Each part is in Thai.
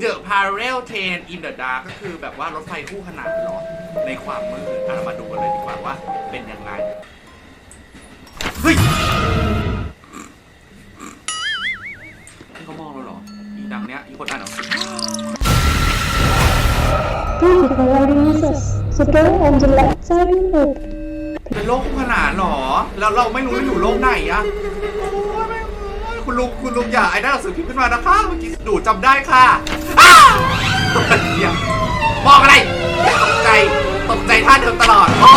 The Parallel Train in the Dark ก็คือแบบว่ารถไฟคู่ขนานเหรอในความมืดอะเรามาดูกันเลยดีกว่าว่าเป็นยังไง เฮ้ยนี่เขามองเราเหรอ อีดังเนี้ย อีคนอ่านหนังสือ Thank you for riding with us. The door on the left side will open. เป็นโลกคู่ขนานเหรอ แล้วเราไม่รู้ว่าอยู่โลกไหนอะโอ้ยแม่งเอ้ย คุณลุงคุณลุงอย่าไอ้หน้าหนังสือพิมพ์ขึ้นมานะคะเมื่อกี้ดูจำได้ค่ะอ้าวเนี่ยมองอะไรตกใจตกใจท่าเดิมตลอดอ๋อ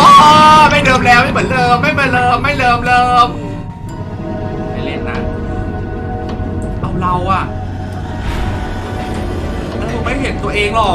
ไม่เดิมแล้วไม่เหมือนเดิมไม่เหมือนเดิมไม่เดิมเดิมไม่เล่นนะ เอาเราอะแล้วเราไม่เห็นตัวเองหรอ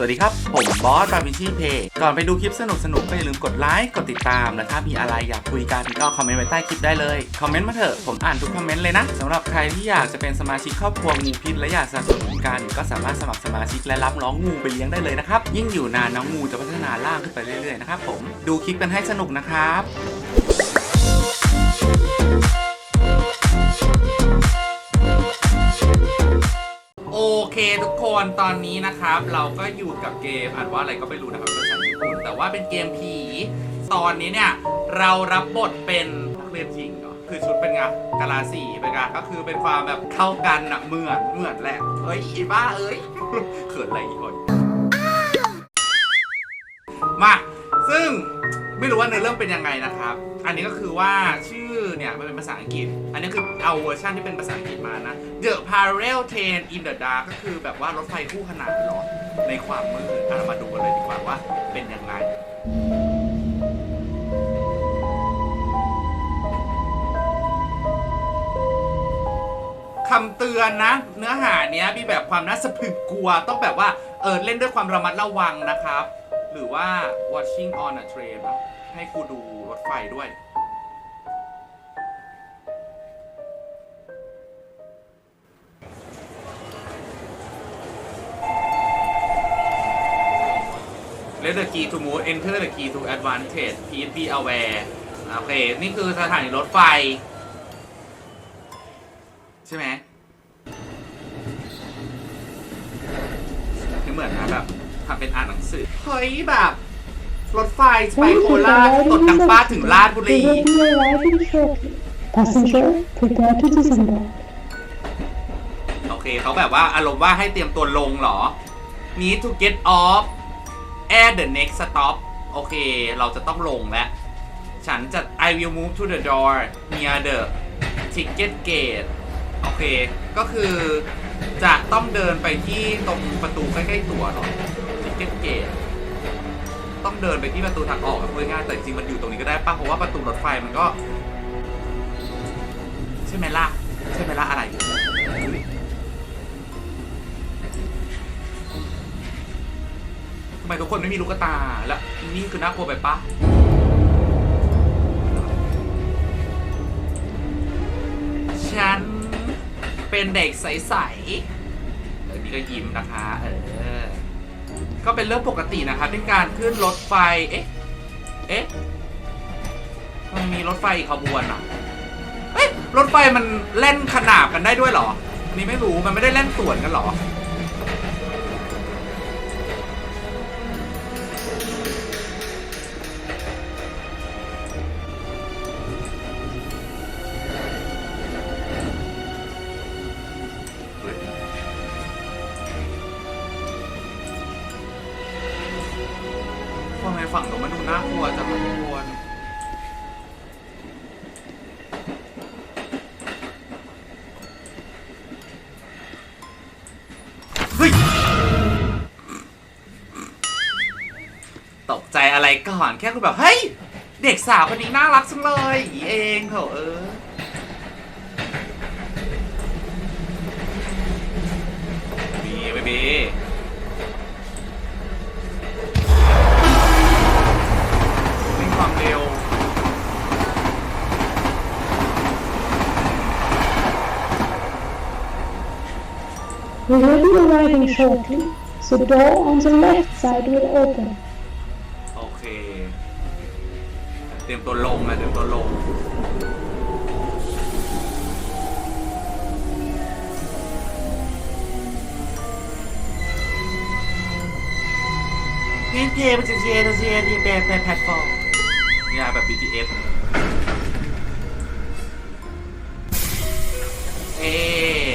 วัสดีครับ ผมบอสบาบิชีเพย์ก่อนไปดูคลิปสนุกสนุกๆก็อย่าลืมกดไลค์กดติดตาม และถ้ามีอะไรอยากคุยกันก็คอมเมนต์ไว้ใต้คลิปได้เลย คอมเมนต์มาเถอะ ผมอ่านทุกคอมเมนต์เลยนะสำหรับใครที่อยากจะเป็นสมาชิกครอบครัวงูพิษและอยากสนับสนุนกันก็สามารถสมัครสมาชิกและรับน้องงูไปเลี้ยงได้เลยนะครับ ยิ่งอยู่นานน้องงูจะพัฒนาร่างขึ้นไปเรื่อยๆนะครับผมดูคลิปกันให้สนุกนะครับ โอเคทุกคนตอนนี้นะครับ เราก็อยู่กับเกมอ่านว่าอะไรก็ไม่รู้นะครับภาษาญี่ปุ่นแต่ว่าเป็นเกมผี ตอนนี้เนี่ย เรารับบทเป็นนักเรียนหญิงเหรอคือชุดเป็นไงกะลาสีเป็นไงก็คือเป็นความแบบเข้ากันอะเหมือนเหมือนแหละเฮ้ยอีบ้าเอ้ย เขินอะไรอีกคนมาซึ่ง ไม่รู้ว่าเนื้อเรื่องเป็นยังไงนะครับ อันนี้ก็คือว่าชื่อเนี่ยมันเป็นภาษาอังกฤษ อันนี้คือเอาเวอร์ชันที่เป็นภาษาอังกฤษมานะ The Parallel Train in the Dark ก็คือแบบว่ารถไฟคู่ขนานเหรอในความมืดอะเรามาดูกันเลยดีกว่าว่าเป็นยังไงคำเตือนนะ เนื้อหาเนี้ยมีแบบความน่าสะพรึงกลัว ต้องแบบว่าเออเล่นด้วยความระมัดระวังนะครับ หรือว่า watching on a train นะให้กูดูรถไฟด้วย Let the key to move enter the key to advantage please be aware โอเค นี่คือสถานีรถไฟ ใช่ไหมคือเหมือนนะแบบทำ เป็นอ่านหนังสือ เฮ้ยแบบรถไฟไป Thank โค you for ราชตด riding ดัง with ป้า us. ถึงราชบุ We รี will be arriving shortly. Passenger, prepare to disembark. โอเคเขาแบบว่าอารมณ์ว่าให้เตรียมตัวลงเหรอ need to get off at the next stop โอเค เราจะต้องลงแล้ว ฉันจะ I will move to the door near the ticket gate โอเค ก็คือจะต้องเดินไปที่ตรงประตูใกล้ๆตัวเหรอ ticket gate ต้องเดินไปที่ประตูทางออกอะพูดง่ายๆแต่จริงๆมันอยู่ตรงนี้ก็ได้ป่ะเพราะว่าประตูรถไฟมันก็ ใช่ไหมล่ะใช่ไหมล่ะอะไร ทำไมทุกคนไม่มีลูกตา แล้วนี่คือน่ากลัวไปปะฉันเป็นเด็กใสๆเออนี่ก็ยิ้มนะคะ เออ ก็เป็นเรื่องปกตินะคะเป็นการขึ้นรถไฟ เอ๊ะ เอ๊ะ มันมีรถไฟขบวนอะ เอ๊ะ รถไฟมันเล่นขนาบกันได้ด้วยเหรอ นี่ไม่รู้ มันไม่ได้เล่นสวนกันเหรอ อะไรก่อนแค่คุณแบบเฮ้ยเด็กสาวคนนี้น่ารักจังเลยอย่างนี้เองเถอะเออบีเบบีวิ่งความเร็ว We will be arriving shortly. The door on the left side will open. รียมตัวลงนะเตรียมตัวลงเพนเพย์มันจะเชียร์จะเชียร์ดีแบบแบบแพลตฟอร์มเนี่ยแบบ BTS เอ๊ะ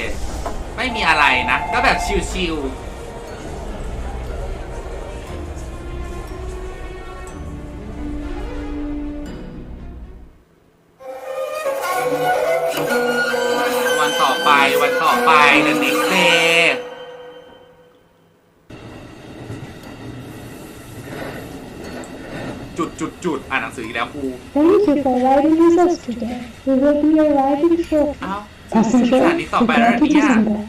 ไม่มีอะไรนะ ก็แบบชิลๆ แล้วครู Thank you for riding with us today. We will be arriving shortly. อ้าว Passenger, สถานีต่อไปแล้ว the เนี่ package ย is in bag.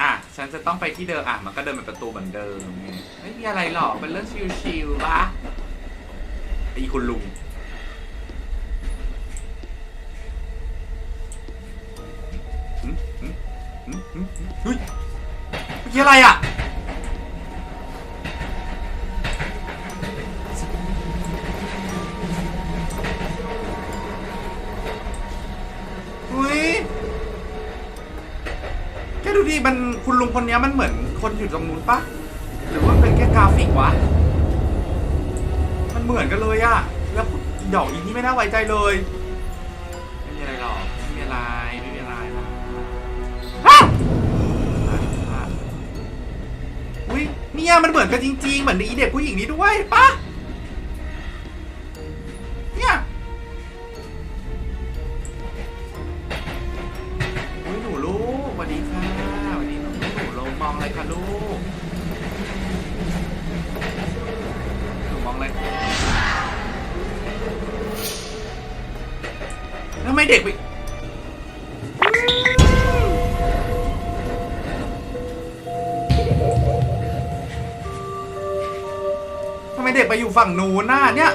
อะ ฉันจะต้องไปที่เดิม อะ มันก็เดินไปประตูเหมือนเดิมไงไม่มีอะไรหรอกเป็นเรื่องชิวๆปะไอ้คุณลุงหืมหืมหืมหืมหืมเฮ้ยเมื่อกี้อะไรอะ นี้มันเหมือนคนอยู่ตรงนู้นปะหรือว่าเป็นแค่กราฟิกวะ มันเหมือนกันเลยอะแล้วดอกอีนี่ไม่น่าไว้ใจเลย ไม่มีอะไรหรอกไม่มีอะไรไม่มีอะไรนะฮะอุ้ยเนี่ยมันเหมือนกันจริง ๆ เหมือนอีเด็กผู้หญิงนี้ด้วยปะ อะไรคะลูกหนูมองอะไรทำไมเด็กไปทำไมเด็กไปอยู่ฝั่งนู้นน่ะเนี่ย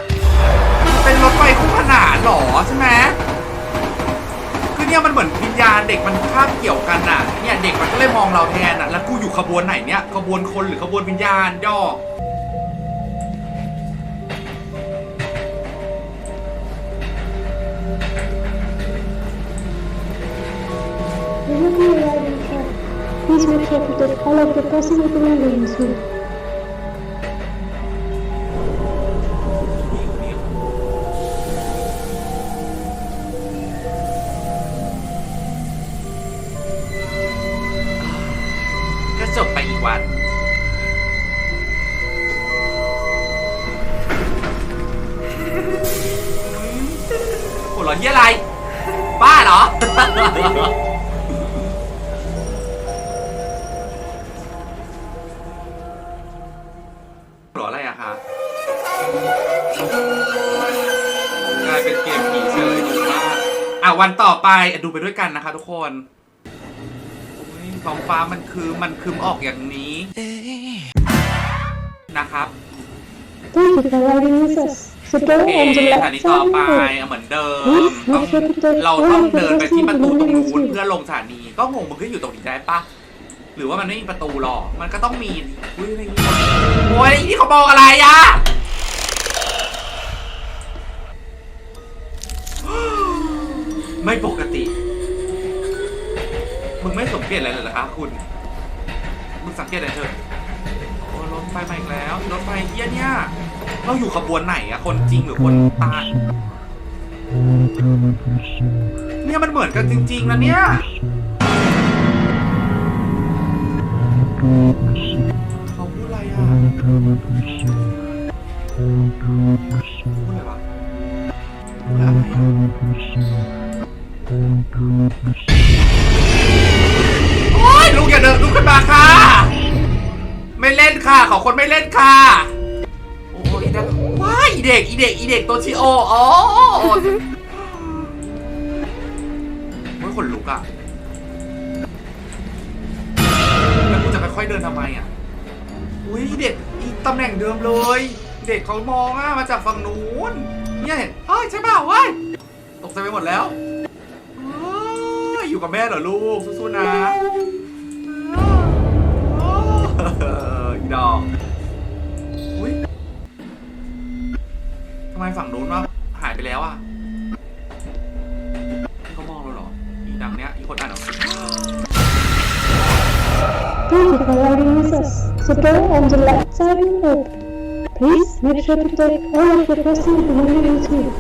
เป็นรถไฟคู่ขนานหรอใช่ไหม เนี่ยมันเหมือนวิญญาณเด็กมันคาบเกี่ยวกันน่ะเนี่ยเด็กมันก็เลยมองเราแทนน่ะแล้วกูอยู่ขบวนไหนเนี่ยขบวนคนหรือขบวนวิญญาณย่อ We will be arriving shortly. Please make sure to take all of the personal belongings วันต่อไปอะดูไปด้วยกันนะคะ ทุกคนอุ๊ยท้องฟ้ามันคือมันคืมออกอย่างนี้นะครับ Thank you for riding with us. The โอ door เค on the สถา left นีต่อ side ไป will อะเหมือนเดิม Please ต้อง make sure to take เราต้อง all of the เดินไปที่ประตู personal ตรงนู้ belongings น with เพื่อ you. ลงสถานี ก็งงมันก็อยู่ตรงนี้ได้ปะหรือว่ามันไม่มีประตูหรอมันก็ต้องมีอุ้ยอะไรอย่างงี้โอ้ยนี่เขาบอกอะไรอะ ไม่ปกติ มึงไม่สังเกตอะไรเลยเหรอคะคุณ มึงสังเกตอะไรเถอะโอ้รถไฟมาอีกแล้ว รถไฟเฮี้ยเนี่ย เราอยู่ขบวนไหนอะคนจริงหรือคนตาย เนี่ยมันเหมือนกันจริงๆนะเนี่ย เขาพูดอะไรอะพูดอะไรวะพูดอะไรอะ โอ๊ยลูกอย่าเดินลุกขึ้นมาค่ะ ไม่เล่นค่ะขอคนไม่เล่นค่ะโอ้ยนะว้ายอีเด็กอีเด็กอีเด็กตัวชิโออ๋อโอ้ยขนลุกอะแล้วกูจะค่อยๆเดินทำไมอะอุ้ยเด็กอีตำแหน่งเดิมเลย เด็กเขามองอะมาจากฝั่งนู้นเนี่ยเห็นเฮ้ยใช่เปล่าเว้ยตกใจไปหมดแล้ว อยู่กับแม่เหรอลูกสู้ๆนะโอ้อีดอกอุ้ยทำไมฝั่งนู้นวะแล้วอะนี่เขามองเราเหรออีดังเนี้ยอีคนอ่านเหรอ Thank you for riding with us. The door on the left side will open. Please make sure to take all of your personal belongings with you.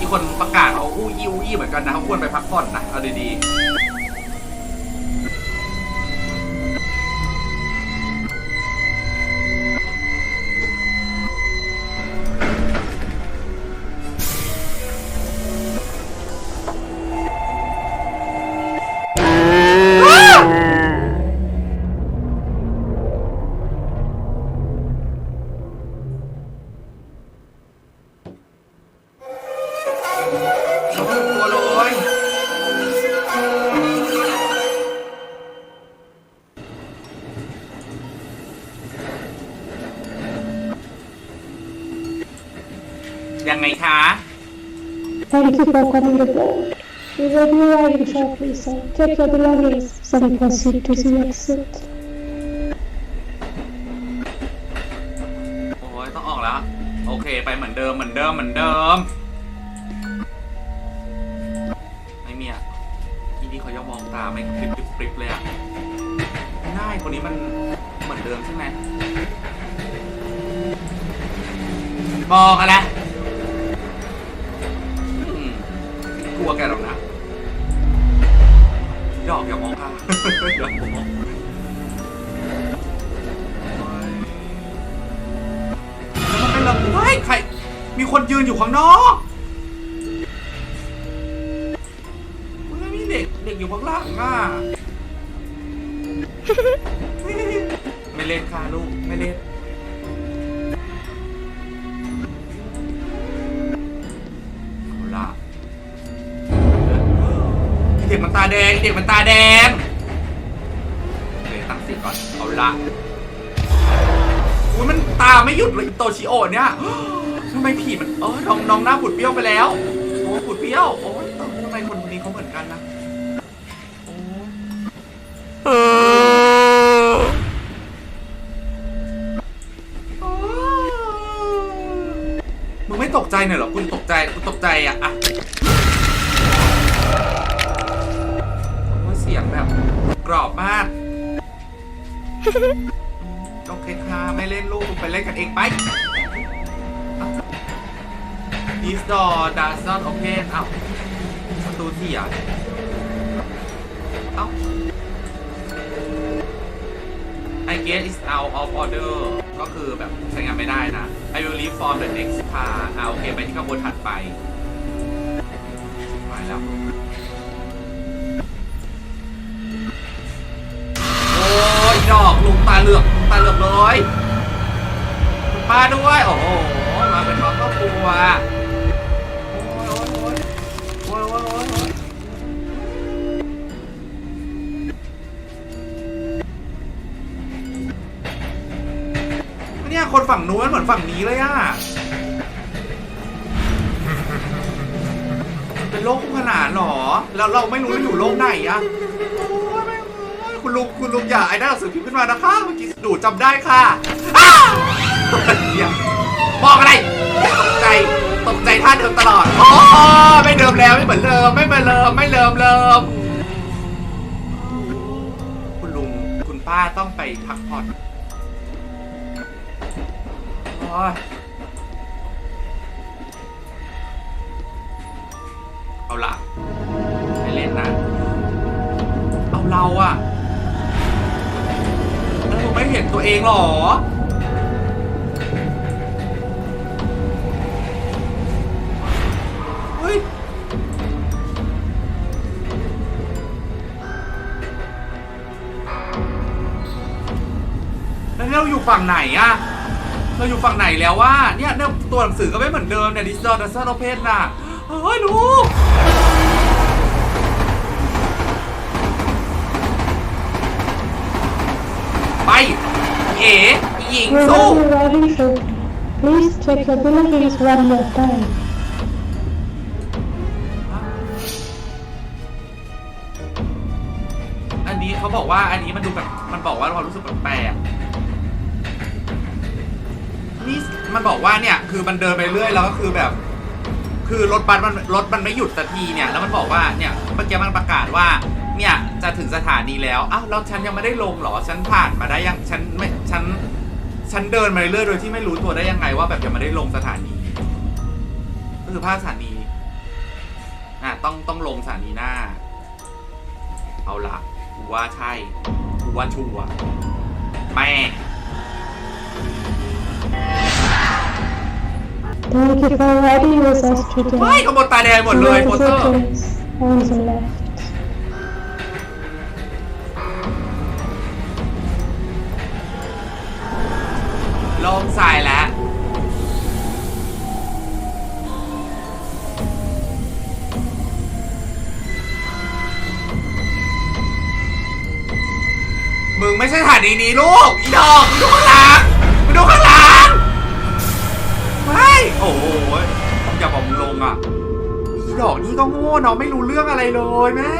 อีคนประกาศเขา อู้ยี่อู้ยี่เหมือนกันนะเขาควรไปพักผ่อนนะเอาดีๆ Thank you for coming aboard. We will be arriving shortly, so take your belongings and proceed to the exit. โอ้ยต้องออกแล้ว โอเค ไปเหมือนเดิมเหมือนเดิมเหมือนเดิม ไม่มีอะที่นี่เขายังมองตาไม่กริบกริบกริบเลยอะง่ายคนนี้มันเหมือนเดิมใช่ไหมบอกอะไรอื กลัวแกหรอกนะหยอกอย่ามองค่ะหยอกผมมองแล้วมันไม่ระบุเฮ้ยใคร มีคนยืนอยู่ข้างนอกเฮ้ยมีเด็ก เด็กอยู่ข้างล่างอะ ไม่เล่นค่ะลูก ไม่เล่น ด็กมันตาแดงเด็กมันตาแดงเลยตั้งสิก่อนเอาละอุ้ยมันตาไม่หยุดเลยโตชิโอเนี่ยทำไมผีมันเออน้องน้องหน้าบุดเบี้ยวไปแล้วโอ้บุดเบี้ยวโอ้ยทำไมคนนี้เขาเหมือนกันนะโอ้โอ้มึงไม่ตกใจหน่อยเหรอคุณตกใจคุณตกใจอะ รอบมาก โอเคค่ะ ไม่เล่นลูกไปเล่นกันเองไป This door does not open อ้าวประตูเสียเอ้า I guess it's out of order ก็คือแบบใช้งานไม่ได้นะ I will leave for the next part อ่าโอเค ไปที่ขบวนถัดไป ไปแล้ว ดอกลุงตาเหลือกลงตาเหลือกเลยป้าด้วยโอ้โหมาเป็นครอบครัวโอ้ยโอ้ยโอ้ยโอ้ยเนี่ยคนฝั่งนู้นเหมือนฝั่งนี้เลยอะเป็นโลกขนานเหรอ แล้วเราไม่รู้ว่าอยู่โลกไหนอะ คุณลุงคุณลุงอย่าไอ้หน้าหนังสือพิมพ์ขึ้นมานะคะ เมื่อกี้ดูจำได้ค่ะอ้าวเหี้ยบอกอะไรตกใจตกใจท่าเดิมตลอดอ๋อไม่เดิมแล้วไม่เหมือนเดิมไม่เหมือนเดิมไม่เดิมเดิมคุณลุงคุณป้าต้องไปพักผ่อนโอ้ยเอาละไม่เล่นนะ เอาเราอะ ตัวเองเหรอ เฮ้ย แล้วเราอยู่ฝั่งไหนอะเราอยู่ฝั่งไหนแล้วว่าเนี่ยเนี่ยตัวหนังสือก็ไม่เหมือนเดิมเนี่ยดิสดอร์ดัสเซอร์โอเพนน่ะเฮ้ยลูก ไปเอ๋ หญิง We สู้ will be arriving shortly. Please check your belongings one more time. อันนี้เขาบอกว่าอันนี้มันดูแบบมันบอกว่าความรู้สึกแปลกๆนี่มันบอกว่าเนี่ยคือมันเดินไปเรื่อยแล้วก็คือแบบ คือรถบัสมันรถมันไม่หยุดสักทีเนี่ยแล้วมันบอกว่าเนี่ยเมื่อกี้มันประกาศว่า เนี่ยจะถึงสถานีแล้วอ้าวแล้วฉันยังไม่ได้ลงเหรอฉันผ่านมาได้ยังฉันไม่ฉัน ฉันเดินมาเรื่อยๆโดยที่ไม่รู้ตัวได้ยังไงว่าแบบยังไม่ได้ลงสถานี ก็คือภาคสถานี อะต้องต้องลงสถานีหน้า เอาละกูว่าใช่กูว่าชัวร์แม่ Thank you for riding with us today. ไม่ขบวนตาแดงหมดเลยโปสเตอร์ Photos on the left. ลงสายแล้ว มึงไม่ใช่สถานีนี้ลูก อีดอกมึงดูข้างหลังมึงดูข้างหลังไม่โอ้โหอย่าบอกมึงลงอะ อีดอกนี่ก็โง่เนาะไม่รู้เรื่องอะไรเลยแม่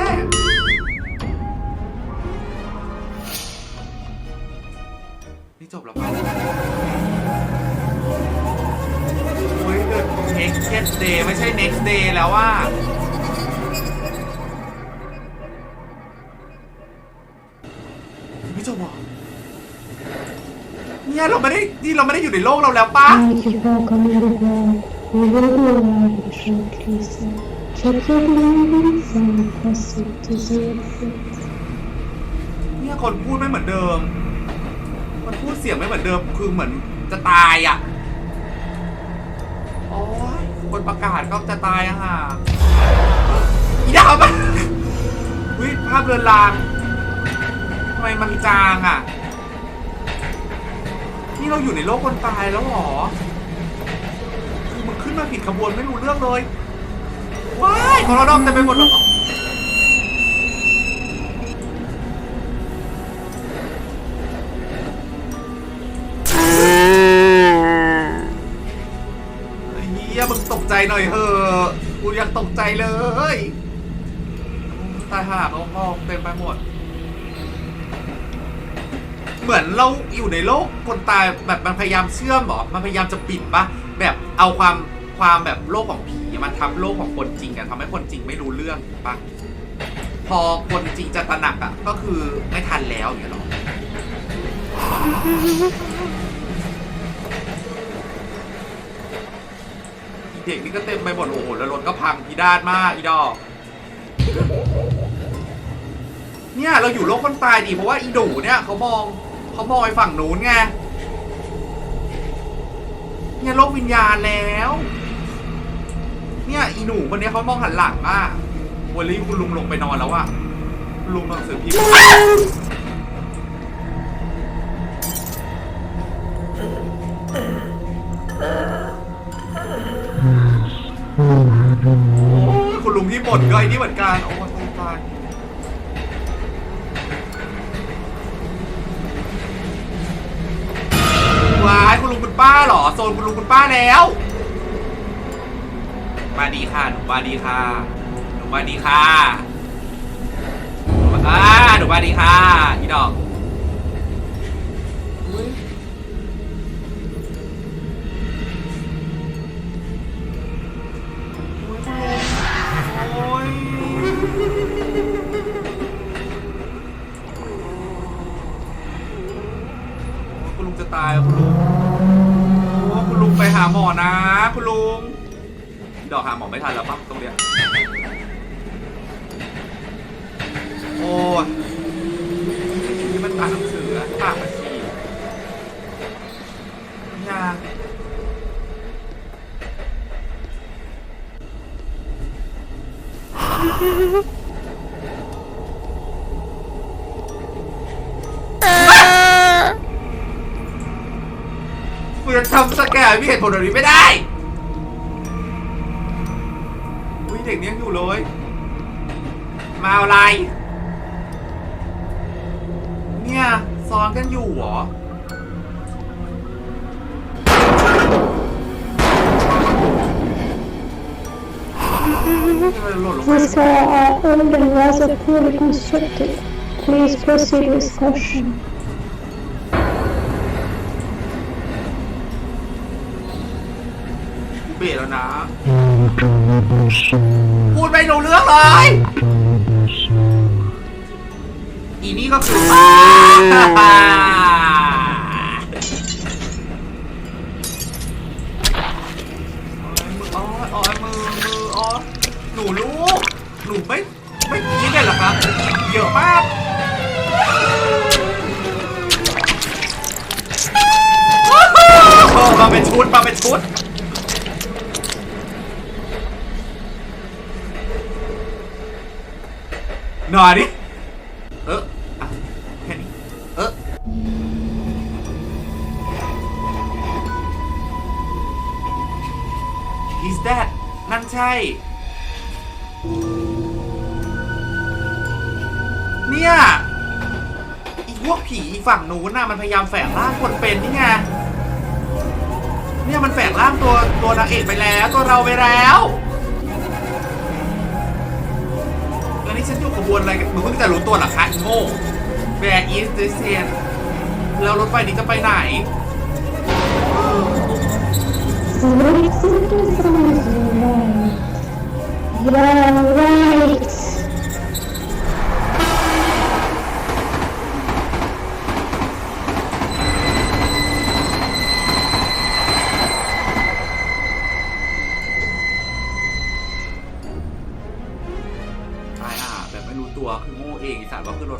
next day ไม่ใช่ next day แล้วว่า ไม่จบเหรอเนี่ยเราไม่ได้นี่เราไม่ได้อยู่ในโลกเราแล้วปะ เนี่ยคนพูดไม่เหมือนเดิมมันพูดเสียงไม่เหมือนเดิม คือเหมือนจะตายอะ โอ้ย คนประกาศก็จะตายอะค่ะอีดาวมันวิภาพเรือนรางทำไมมันจางอะ นี่เราอยู่ในโลกคนตายแล้วหรอ คือมึงขึ้นมาผิดขบวนไม่รู้เรื่องเลย ว้ายของเราดอมเต็มไปหมดแล้ว ฮียมึงตกใจหน่อยเถอะกูยังตกใจเลยตายห่าเขาพอกเต็มไปหมด เหมือนเราอยู่ในโลกคนตายแบบมันพยายามเชื่อมหรอมันพยายามจะปิดปะแบบเอาความความแบบโลกของผีมาทับโลกของคนจริงอะทำให้คนจริงไม่รู้เรื่องปะพอคนจริงจะตระหนักอะก็คือไม่ทันแล้วอย่างเงี้ยหรอ เด็กนี่ก็เต็มไปหมดโอ้โหแล้วรถก็พังพินาศมากอีดอกเนี่ยเราอยู่โลกคนตายดิเพราะว่าอีดูเนี่ยเขามองเขามองไปฝั่งนู้นไงเนี่ยโลกวิญญาณแล้ว เนี่ยอีหนูคนนี้เขามองหันหลังอะวันนี้คุณลุงลงไปนอนแล้วอะลุงหนังสือพิมพ์โอ้ยคุณลุงที่บ่นก็ไอ้นี่เหมือนกันโอ้ยตายตายว้ายคุณลุงคุณป้าเหรอโซนคุณลุงคุณป้าแล้ว มาดีค่ะหนูมาดีค่ะหนูมาดีค่ะอ่าหนูมาดีค่ะอีดอก ดอกหาหมอไม่ทันแล้วปั๊บตรงเนี้ยโอ้ยนี่มันอ่านหนังสืออะปากมันฉี่ยากูจะทำสแกนไม่เห็นผลแบบนี้ไม่ได้ เด็กนี้ยงอยู่เลย มาอะไร เนี่ยซ้อนกันอยู่เหรอทำไมหล่นลงไป These are old and rather poorly constructed. Please proceed with caution. เบสแล้ว นะ พูดไม่รู้เรื่องเลย อีนี่ก็คืออ๋ออ๋อมือมืออ๋อหนูรู้หนูไม่ ไม่คิดเลยเหรอครับเยอะมากโอ้มาเป็นชุดมาเป็นชุด น่อยดิเอออะแค่นี้เออ is that นั่นใช่ เนี่ยอีพวกผีอีฝั่งนู้นน่ะมันพยายามแฝงร่างคนเป็นนี่ไงเนี่ยมันแฝงร่างตัวตัวนางเอกไปแล้วตัวเราไปแล้ว นี่ฉันอยู่ขบวนอะไรกันมึงเพิ่งจะรู้ตัวเหรอคะอีโง่ Where is this train แล้วรถไฟนี้จะไปไหน Right center sounds right. Yeah, right.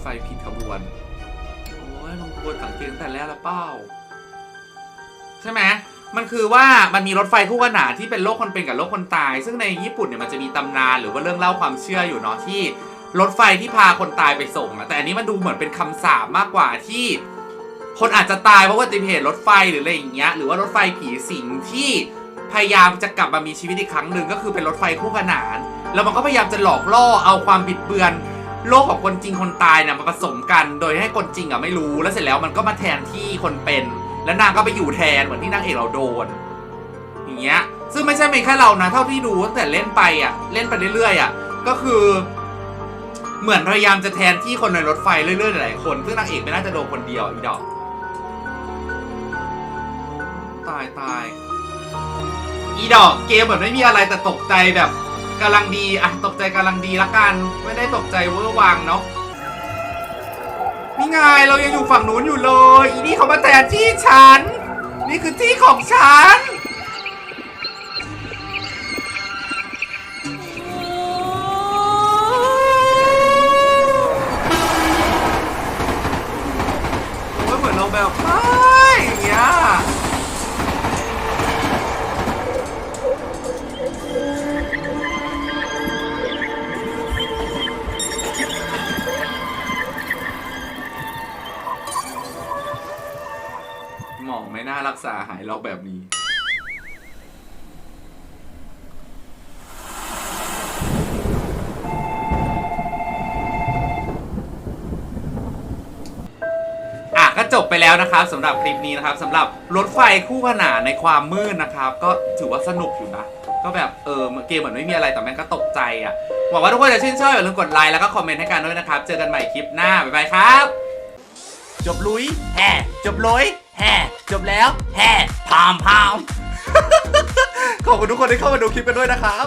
ไฟผิดขบวน โอ้ยลองควรสังเกตตั้งแต่แรกแล้วเป้า ใช่ไหมมันคือว่ามันมีรถไฟคู่ขนานที่เป็นโลกคนเป็นกับโลกคนตาย ซึ่งในญี่ปุ่นเนี่ยมันจะมีตำนานหรือว่าเรื่องเล่าความเชื่ออยู่เนาะที่รถไฟที่พาคนตายไปส่งอะแต่อันนี้มันดูเหมือนเป็นคำสาปมากกว่าที่ คนอาจจะตายเพราะว่าติเหตุรถไฟหรืออะไรอย่างเงี้ยหรือว่ารถไฟผีสิงที่พยายามจะกลับมามีชีวิตอีกครั้งหนึ่งก็คือเป็นรถไฟคู่ขนาน แล้วมันก็พยายามจะหลอกล่อเอาความบิดเบือน โลกของคนจริงคนตายเนี่ยมาผสมกันโดยให้คนจริงอะไม่รู้แล้วเสร็จแล้วมันก็มาแทนที่คนเป็น แล้วนางก็ไปอยู่แทนเหมือนที่นางเอกเราโดน อย่างเงี้ยซึ่งไม่ใช่เป็นแค่เรานะ เท่าที่ดูตั้งแต่เล่นไปอะเล่นไปเรื่อยๆอะก็คือ เหมือนพยายามจะแทนที่คนในรถไฟเรื่อยๆหลายคนซึ่งนางเอกไม่น่าจะโดนคนเดียวอีดอก ตายตายอีดอกเกมเหมือนไม่มีอะไรแต่ตกใจแบบ กำลังดีอะตกใจกำลังดีละกัน ไม่ได้ตกใจเวอร์วังเนาะนี่ไงเรายังอยู่ฝั่งนู้นอยู่เลย อีนี่เขามาแทนที่ฉัน นี่คือที่ของฉัน จบไปแล้วนะครับสำหรับคลิปนี้นะครับสำหรับรถไฟคู่ขนานในความมืดนะครับ ก็ถือว่าสนุกอยู่นะ ก็แบบเออเกมเหมือนไม่มีอะไรแต่แม่งก็ตกใจอะหวังว่าทุกคนจะชื่นชอบอย่าลืมกดไลค์แล้วก็คอมเมนต์ให้กันด้วยนะครับ เจอกันใหม่คลิปหน้า บ๊ายบายครับ จบลุยแห่จบลุยแห่จบแล้วแห่พามพาม ขอบคุณทุกคนที่เข้ามาดูคลิปกันด้วยนะครับ